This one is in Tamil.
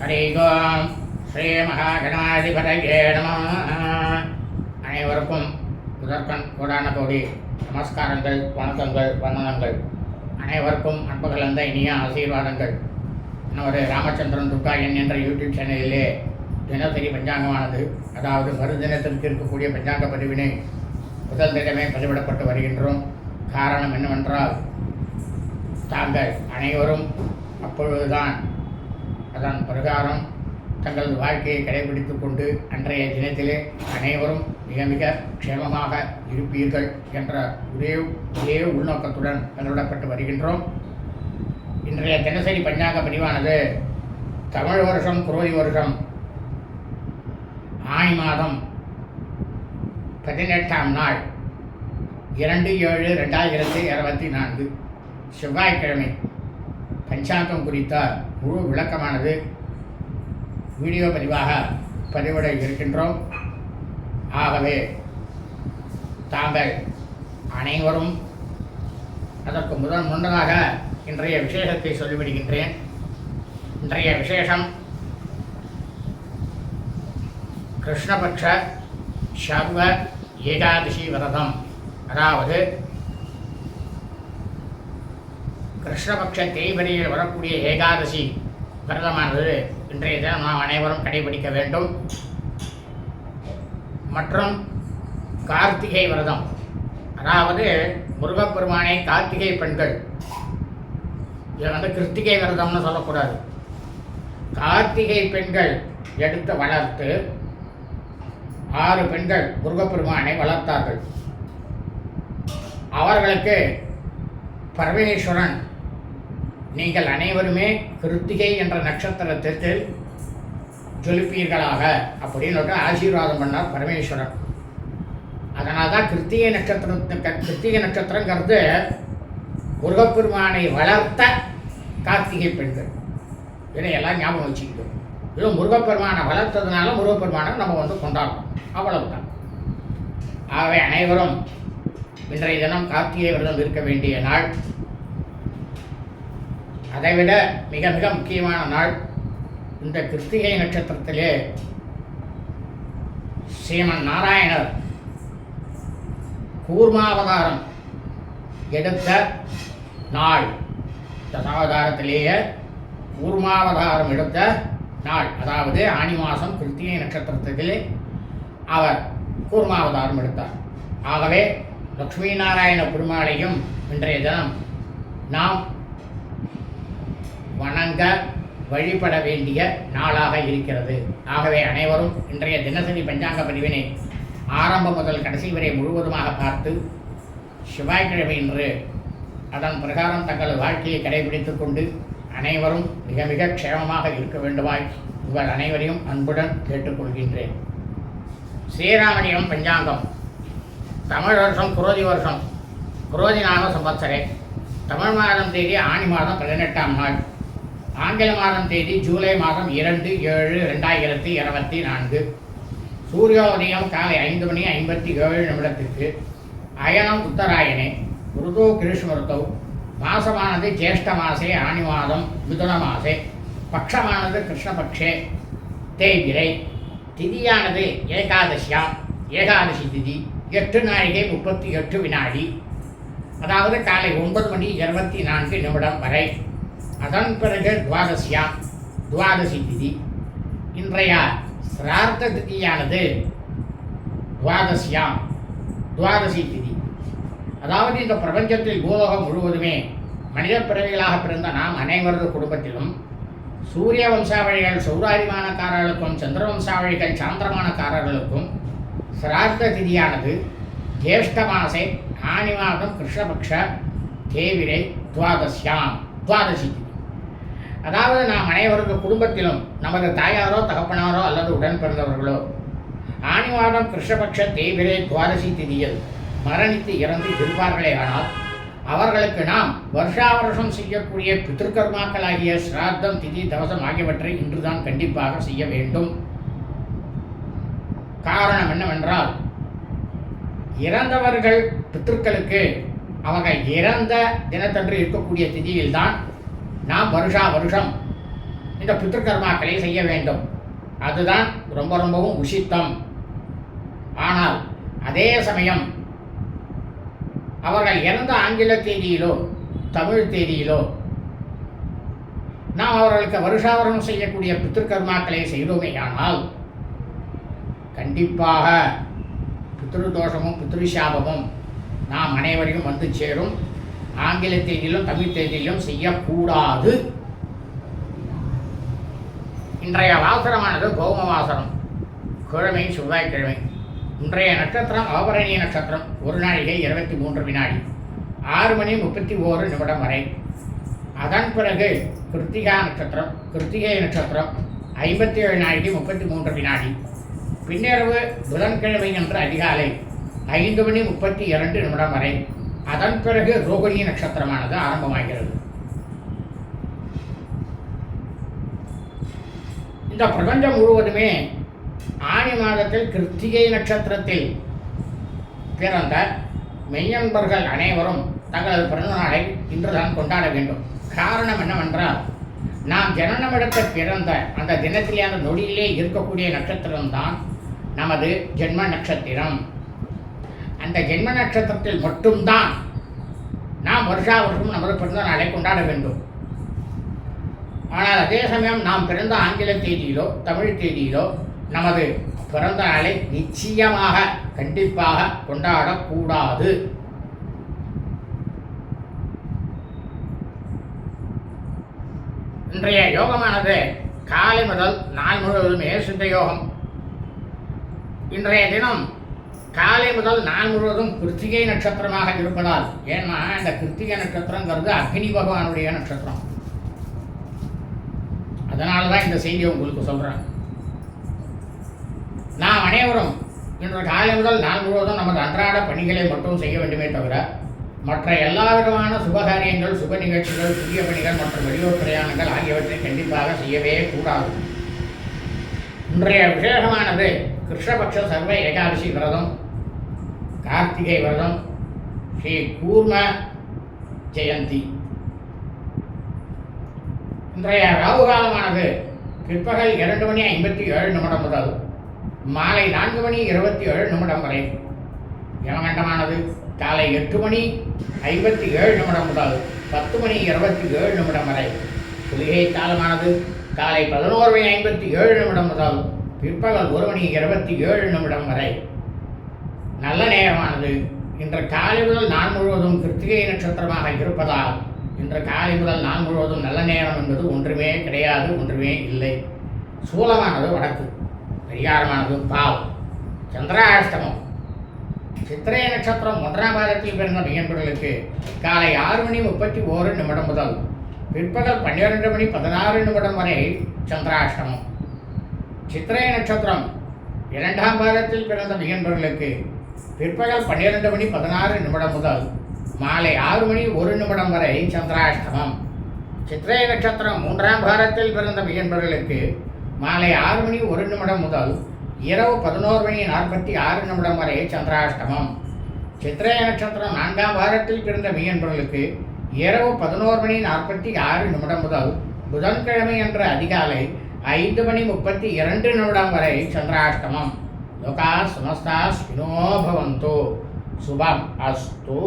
ஹரி ஓம் ஸ்ரீ மகாகணாதிபதையே நம அனைவருக்கும் முதற்கண் கூடான கோடி நமஸ்காரங்கள் வணக்கங்கள் வந்தனங்கள். அனைவருக்கும் அன்பு கலந்த இனிய ஆசீர்வாதங்கள். நம்முடைய ராமச்சந்திரன் துர்காயன் என்ற யூடியூப் சேனலிலே தினசரி பஞ்சாங்கமானது அதாவது மறுதினத்திற்கு இருக்கக்கூடிய பஞ்சாங்க பதிவினை முதல் தினமே பதிவிடப்பட்டு வருகின்றோம். காரணம் என்னவென்றால் தாங்கள் அனைவரும் அப்பொழுதுதான் அதன் பிரகாரம் தங்களது வாழ்க்கையை கடைபிடித்துக் கொண்டு அன்றைய தினத்திலே அனைவரும் மிக மிக க்ஷேமமாக இருப்பீர்கள் என்ற ஒரே ஒரே உள்நோக்கத்துடன் கலவிடப்பட்டு வருகின்றோம். இன்றைய தினசரி பஞ்சாங்க பதிவானது தமிழ் வருஷம் குரோதி வருஷம் ஆணி மாதம் பதினெட்டாம் நாள் இரண்டு ஏழு ரெண்டாயிரத்தி இருபத்தி நான்கு செவ்வாய்க்கிழமை. பஞ்சாங்கம் குறித்த முழு விளக்கமானது வீடியோ பதிவாக பதிவிட இருக்கின்றோம். ஆகவே தாங்கள் அனைவரும் அதற்கு முதன் முன்னதாக இன்றைய விசேஷத்தை சொல்லிவிடுகின்றேன். இன்றைய விசேஷம் கிருஷ்ணபக்ஷ சர்வ ஏகாதசி விரதம். அதாவது கிருஷ்ணபக்ஷ தேய்வரியில் வரக்கூடிய ஏகாதசி விரதமானது இன்றைய தினம் நாம் அனைவரும் கடைபிடிக்க வேண்டும். மற்றும் கார்த்திகை விரதம். அதாவது முருகப்பெருமானை கார்த்திகை பெண்கள். இதை வந்து கிருத்திகை விரதம்னு சொல்லக்கூடாது. கார்த்திகை பெண்கள் எடுத்து வளர்த்து ஆறு பெண்கள் முருகப்பெருமானை வளர்த்தார்கள். அவர்களுக்கு பரமேஸ்வரன் நீங்கள் அனைவருமே கிருத்திகை என்ற நட்சத்திரத்திற்கு ஜொலிப்பீர்களாக அப்படின்னு ஆசீர்வாதம் பண்ணார் பரமேஸ்வரன் அதனால தான் கிருத்திகை நட்சத்திரத்துக்கு கிருத்திகை நட்சத்திரங்கிறது முருகப்பெருமானை வளர்த்த கார்த்திகை பெண்கள். இதை எல்லாம் ஞாபகம் வச்சுக்கிட்டோம் இதுவும் முருகப்பெருமானை வளர்த்ததுனால முருகப்பெருமானை நம்ம வந்து கொண்டாடுறோம். அவ்வளவுதான். ஆகவே அனைவரும் இன்றைய தினம் கார்த்திகை விரதம் இருக்க வேண்டிய நாள் அதைவிட மிக மிக முக்கியமான நாள் இந்த கிருத்திகை நட்சத்திரத்திலே ஸ்ரீமன் நாராயணர் கூர்மாவதாரம் எடுத்த நாள். தசாவதாரத்திலேயே கூர்மாவதாரம் எடுத்த நாள். அதாவது ஆனி மாதம் கிருத்திகை நட்சத்திரத்திலே அவர் கூர்மாவதாரம் எடுத்தார். ஆகவே லக்ஷ்மி நாராயண பெருமாளையும் இன்றைய தினம் நாம் வணங்க வழிபட வேண்டிய நாளாக இருக்கிறது. ஆகவே அனைவரும் இன்றைய தினசரி பஞ்சாங்க பதிவினை ஆரம்பம் முதல் கடைசி வரை முழுவதுமாக பார்த்து செவ்வாய்க்கிழமை இன்று அதன் பிரகாரம் தங்கள் வாழ்க்கையை கடைபிடித்துக் கொண்டு அனைவரும் மிக மிக க்ஷேமமாக இருக்க வேண்டுமாய் இவர் அனைவரையும் அன்புடன் கேட்டுக்கொள்கின்றேன். ஸ்ரீராமணியம் பஞ்சாங்கம். தமிழ் வருஷம் குரோதி வருஷம். குரோதி நாம சம்பத்சரே தமிழ் மாதம் தேதி ஆணி மாதம் பதினெட்டாம் நாள். ஆங்கில மாதம் தேதி ஜூலை மாதம் இரண்டு ஏழு ரெண்டாயிரத்தி இருபத்தி நான்கு. சூரியோதயம் காலை ஐந்து மணி ஐம்பத்தி ஏழு நிமிடத்திற்கு. அயனம் உத்தராயணே ருதோ கிருஷ்ணருத்தோ மாசமானது ஜேஷ்ட மாசே ஆணி மாதம் மிதுன மாசே பக்ஷமானது கிருஷ்ணபக்ஷே தேய்பிரை திதியானது ஏகாதசியாம் ஏகாதசி திதி எட்டு நாழிகை முப்பத்தி எட்டு வினாடி. அதாவது காலை ஒன்பது மணி இருபத்தி நான்கு நிமிடம் வரை. அதன் பிறகு துவாதசியா துவாதசி திதி. இன்றைய சிரார்த்த திதியானது துவாதசியாம் துவாதசி திதி. அதாவது இந்த பிரபஞ்சத்தில் பூலோகம் முழுவதுமே மனித பிறவிகளாக பிறந்த நாம் அனைவரது குடும்பத்திலும் சூரிய வம்சாவழிகள் சௌராரிமானக்காரர்களுக்கும் சந்திர வம்சாவழிகள் சாந்திரமானக்காரர்களுக்கும் சிரார்த்த திதியானது ஜேஷ்ட மாசே ஆணி மாதம் கிருஷ்ணபக்ஷ தேவிரை துவாதசியாம் துவாதசி திதி. அதாவது நாம் அனைவரது குடும்பத்திலும் நமது தாயாரோ தகப்பனாரோ அல்லது உடன் பிறந்தவர்களோ ஆணி மாதம் கிருஷ்ணபக்ஷ தேய்பிரே துவாதசி திதியில் மரணித்து இறந்து இருப்பார்களே ஆனால் அவர்களுக்கு நாம் வருஷா வருஷம் செய்யக்கூடிய பித்திருக்கர்மாக்களாகிய சிராத்தம் திதி தவசம் ஆகியவற்றை இன்றுதான் கண்டிப்பாக செய்ய வேண்டும். காரணம் என்னவென்றால் இறந்தவர்கள் பித்திருக்களுக்கு அவர்கள் இறந்த தினத்தன்று இருக்கக்கூடிய திதியில்தான் நாம் வருஷா வருஷம் இந்த பித்திருக்கர்மாக்களை செய்ய வேண்டும். அதுதான் ரொம்ப ரொம்பவும் உஷித்தம் ஆனால் அதே சமயம் அவர்கள் இறந்த ஆங்கில தேதியிலோ தமிழ் தேதியிலோ நாம் அவர்களுக்கு வருஷாவரணம் செய்யக்கூடிய பித்திருக்கர்மாக்களை செய்தோமேயானால் கண்டிப்பாக பித்ருதோஷமும் பித்ருசாபமும் நாம் அனைவரையும் வந்து சேரும். ஆங்கில தேதியிலும் தமிழ் தேதியிலும் செய்யக்கூடாது. இன்றைய வாசனமானது கௌம வாசனம். கிழமை செவ்வாய்க்கிழமை. இன்றைய நட்சத்திரம் ஆபரணிய நட்சத்திரம். ஒரு நாழிகை இருபத்தி மூன்று வினாடி. ஆறு மணி முப்பத்தி ஓரு நிமிடம் வரை. அதன் பிறகு கிருத்திகா நட்சத்திரம் கிருத்திகை நட்சத்திரம். ஐம்பத்தி ஏழு நாளைக்கு முப்பத்தி மூன்று வினாடி. பின்னிரவு புதன்கிழமை என்ற அதிகாலை ஐந்து மணி முப்பத்தி இரண்டு நிமிடம் வரை. அதன் பிறகு ரோகிணி நட்சத்திரமானது ஆரம்பமாகிறது. இந்த பிரபஞ்சம் முழுவதுமே ஆணி மாதத்தில் கிருத்திகை நட்சத்திரத்தில் பிறந்த மெய்யன்பர்கள் அனைவரும் தங்களது பிறந்தநாளை இன்றுதான் கொண்டாட வேண்டும். காரணம் என்னவென்றால் நாம் ஜனனமிடத்தில் பிறந்த அந்த தினத்திலே அந்த நொடியிலே இருக்கக்கூடிய நட்சத்திரம்தான் நமது ஜென்ம நட்சத்திரம். அந்த ஜென்ம நட்சத்திரத்தில் மட்டும்தான் நாம் வருஷா வருஷம் நமது பிறந்த நாளை கொண்டாட வேண்டும். ஆனால் அதே சமயம் நாம் பிறந்த ஆங்கில தேதியிலோ தமிழ் தேதியிலோ நமது பிறந்த நாளை நிச்சயமாக கண்டிப்பாக கொண்டாடக்கூடாது. இன்றைய யோகமானது காலை முதல் நாள் முழுவதுமே சித்த யோகம். இன்றைய தினம் காலை முதல் நான் முழுவதும் கிருத்திகை நட்சத்திரமாக இருப்பதால் ஏன்னா இந்த கிருத்திகை நட்சத்திரங்கிறது அக்னி பகவானுடைய நட்சத்திரம். அதனால தான் இந்த செய்தியை உங்களுக்கு சொல்கிறேன் நாம் அனைவரும் இன்று காலை முதல் நான் முழுவதும் நமது அன்றாட பணிகளை மட்டும் செய்ய வேண்டுமே தவிர மற்ற எல்லா விதமான சுபகாரியங்கள் சுப நிகழ்ச்சிகள் புதிய பணிகள் மற்றும் வெளியூர் பிரயாணங்கள் ஆகியவற்றை கண்டிப்பாக செய்யவே கூடாது. இன்றைய விசேஷமானது கிருஷ்ணபக்ஷ சர்வ ஏகாதசி விரதம். கார்த்திகை விரதம் ஸ்ரீ கூர்ம ஜெயந்தி. இன்றைய ராகு காலமானது பிற்பகல் இரண்டு மணி ஐம்பத்தி ஏழு நிமிடம் முதல் மாலை நான்கு மணி இருபத்தி ஏழு நிமிடம் வரை. யமகண்டமானது காலை எட்டு மணி ஐம்பத்தி ஏழு நிமிடம் முதல் பத்து மணி இருபத்தி ஏழு நிமிடம் வரை. குளிகை காலமானது காலை பதினோரு மணி ஐம்பத்தி ஏழு நிமிடம் முதல் பிற்பகல் ஒரு மணி இருபத்தி ஏழு நிமிடம் வரை. நல்ல நேரமானது இன்று காலை முதல் நாள் முழுவதும் கிருத்திகை நட்சத்திரமாக இருப்பதால் இன்று காலை முதல் நாள் முழுவதும் நல்ல நேரம் என்பது ஒன்றுமே கிடையாது ஒன்றுமே இல்லை. சூலமானது வடக்கு பரிகாரமானது பாவம். சந்திராஷ்டமம். சித்திரை நட்சத்திரம் ஒன்றாம் பாதத்தில் பிறந்த மையன்பர்களுக்கு காலை ஆறு மணி முப்பத்தி ஓரு நிமிடம் முதல் பிற்பகல் பன்னிரெண்டு மணி பதினாறு நிமிடம் வரை சந்திராஷ்டமம். சித்திரை நட்சத்திரம் இரண்டாம் பாதத்தில் பிறந்த மிகன்பர்களுக்கு பிற்பகல் பன்னிரண்டு மணி பதினாறு நிமிடம் முதல் மாலை ஆறு மணி ஒரு நிமிடம் வரை சந்திராஷ்டமம். சித்திரை நட்சத்திரம் மூன்றாம் பாரத்தில் பிறந்த மிகன்பர்களுக்கு மாலை ஆறு மணி ஒரு நிமிடம் முதல் இரவு பதினோரு மணி நாற்பத்தி ஆறு நிமிடம் வரை சந்திராஷ்டமம். சித்திரை நட்சத்திரம் நான்காம் வாரத்தில் பிறந்த மெய்யன்பர்களுக்கு இரவு பதினோரு மணி நாற்பத்தி ஆறு நிமிடம் முதல் புதன்கிழமை என்ற அதிகாலை ஐந்து மணி முப்பத்தி இரண்டு நிமிடம் வரை சந்திராஷ்டமம். லோகா சமஸ்தா ஸ்வினோ சுபம் அஸ்து.